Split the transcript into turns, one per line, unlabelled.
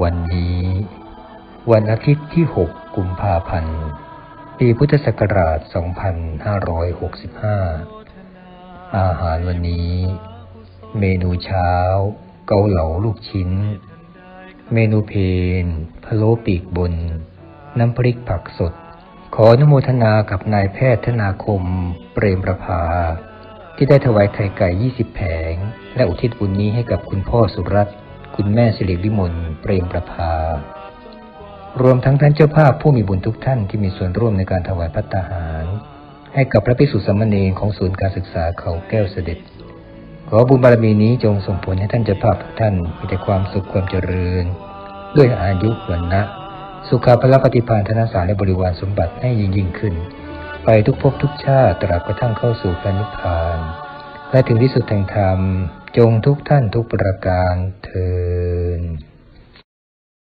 วันนี้ วันอาทิตย์ที่ 6 กุมภาพันธ์ ปีพุทธศักราช 2565 อาหารวันนี้ เมนูเช้า เกาเหลาลูกชิ้น เมนูเพนพะโล้ปีกบน น้ำพริกผักสด ขออนุโมทนากับนายแพทย์ธนาคม เปรมประภา ที่ได้ถวายไข่ไก่ 20 แผง และอุทิศบุญนี้ให้กับคุณพ่อสุรัตน์ คุณแม่สิริวิมลเปรมประภารวมทั้งท่านเจ้าภาพผู้มีบุญทุกท่านที่มีส่วนร่วมในการถวายพัตตาหาร ให้กับพระภิกษุสามเณรของศูนย์การศึกษาเขาแก้วเสด็จ ขอบุญบารมีนี้จงส่งผลให้ท่านเจ้าภาพทุกท่านมีแต่ความสุขความเจริญ ด้วยอายุวันนะสุขาพละปฏิภาณธนสารและบริวารสมบัติให้ยิ่งยิ่งขึ้น ไปทุกภพทุกชาติตราบกระทั่งเข้าสู่พระนิพพาน และถึงที่สุดแห่งธรรม จงทุกท่านทุกประการเทิน